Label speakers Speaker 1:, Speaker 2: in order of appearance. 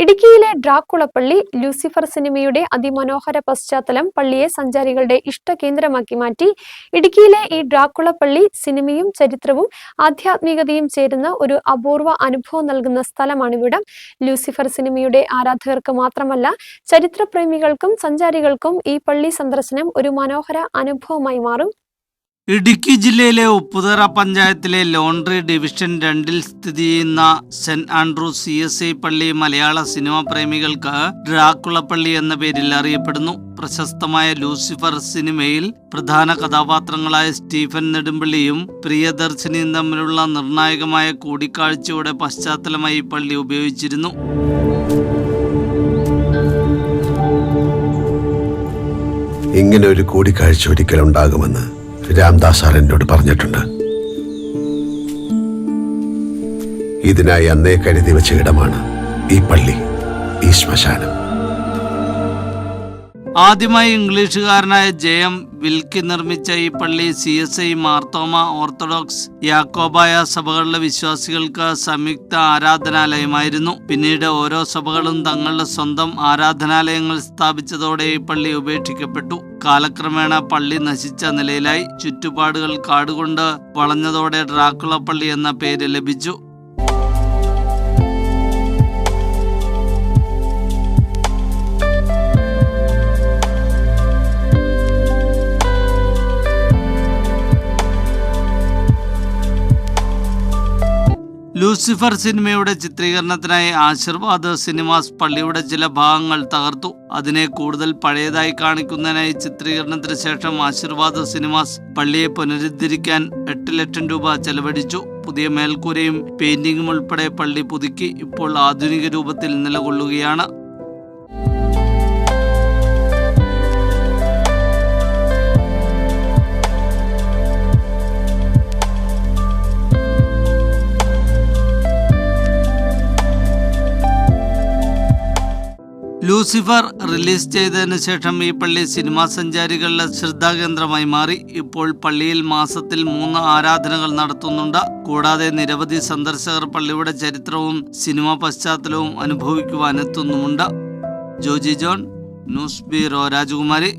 Speaker 1: ഇടുക്കിയിലെ ഡ്രാക്കുളപ്പള്ളി ലൂസിഫർ സിനിമയുടെ അതിമനോഹര പശ്ചാത്തലം പള്ളിയെ സഞ്ചാരികളുടെ ഇഷ്ട കേന്ദ്രമാക്കി മാറ്റി. ഇടുക്കിയിലെ ഈ ഡ്രാക്കുളപ്പള്ളി സിനിമയും ചരിത്രവും ആധ്യാത്മികതയും ചേരുന്ന ഒരു അപൂർവ അനുഭവം നൽകുന്ന സ്ഥലമാണ് ഇവിടം ലൂസിഫർ സിനിമയുടെ ആരാധകർക്ക് മാത്രമല്ല ചരിത്രപ്രേമികൾക്കും സഞ്ചാരികൾക്കും ഈ പള്ളി സന്ദർശനം ഒരു മനോഹര അനുഭവമായി മാറും.
Speaker 2: ഇടുക്കി ജില്ലയിലെ ഉപ്പുതറ പഞ്ചായത്തിലെ ലോണ്ടറി ഡിവിഷൻ രണ്ടിൽ സ്ഥിതി ചെയ്യുന്ന saint Andrew C S I പള്ളി മലയാള സിനിമാ പ്രേമികൾക്ക് ഡ്രാക്കുളപ്പള്ളി എന്ന പേരിൽ അറിയപ്പെടുന്നു. പ്രശസ്തമായ ലൂസിഫർ സിനിമയിൽ പ്രധാന കഥാപാത്രങ്ങളായ സ്റ്റീഫൻ നെടുമ്പള്ളിയും പ്രിയദർശിനിയും തമ്മിലുള്ള നിർണായകമായ കൂടിക്കാഴ്ചയുടെ പശ്ചാത്തലമായി പള്ളി ഉപയോഗിച്ചിരുന്നു.
Speaker 3: ഇങ്ങനെ ഒരു കൂടിക്കാഴ്ച ഒരിക്കലും ഉണ്ടാകുമെന്ന് രാംദാസ് സാർ എന്നോട് പറഞ്ഞിട്ടുണ്ട്. ഇതിനായി അന്നേ കരുതി വെച്ച ഇടമാണ് ഈ പള്ളി ഈ ശ്മശാനം.
Speaker 2: ആദ്യമായി ഇംഗ്ലീഷുകാരനായ ജയം വിൽക്കി നിർമ്മിച്ച ഈ പള്ളി C S I Marthoma orthodox Yakobaya സഭകളിലെ വിശ്വാസികൾക്ക് സംയുക്ത ആരാധനാലയമായിരുന്നു. പിന്നീട് ഓരോ സഭകളും തങ്ങളുടെ സ്വന്തം ആരാധനാലയങ്ങൾ സ്ഥാപിച്ചതോടെ ഈ പള്ളി ഉപേക്ഷിക്കപ്പെട്ടു. കാലക്രമേണ പള്ളി നശിച്ച നിലയിലായി. ചുറ്റുപാടുകൾ കാടുകൊണ്ട് വളഞ്ഞതോടെ ഡ്രാക്കുള പള്ളി എന്ന പേര് ലഭിച്ചു. ലൂസിഫർ സിനിമയുടെ ചിത്രീകരണത്തിനായി ആശീർവാദ് സിനിമാസ് പള്ളിയുടെ ചില ഭാഗങ്ങൾ തകർത്തു. അതിനെ കൂടുതൽ പഴയതായി കാണിക്കുന്നതിനായി ചിത്രീകരണത്തിന് ശേഷം ആശീർവാദ് സിനിമാസ് പള്ളിയെ പുനരുദ്ധരിക്കാൻ എട്ട് ലക്ഷം രൂപ ചെലവഴിച്ചു. പുതിയ മേൽക്കൂരയും പെയിന്റിങ്ങും ഉൾപ്പെടെ പള്ളി പുതുക്കി ഇപ്പോൾ ആധുനിക രൂപത്തിൽ നിലകൊള്ളുകയാണ്. ലൂസിഫർ റിലീസ് ചെയ്തതിനു ശേഷം ഈ പള്ളി സിനിമാ സഞ്ചാരികളുടെ ശ്രദ്ധാകേന്ദ്രമായി മാറി. ഇപ്പോൾ പള്ളിയിൽ മാസത്തിൽ മൂന്ന് ആരാധനകൾ നടത്തുന്നുണ്ട്. കൂടാതെ നിരവധി സന്ദർശകർ പള്ളിയുടെ ചരിത്രവും സിനിമാ പശ്ചാത്തലവും അനുഭവിക്കുവാനെത്തുന്നുമുണ്ട്. Joji John news bureau Rajakumari.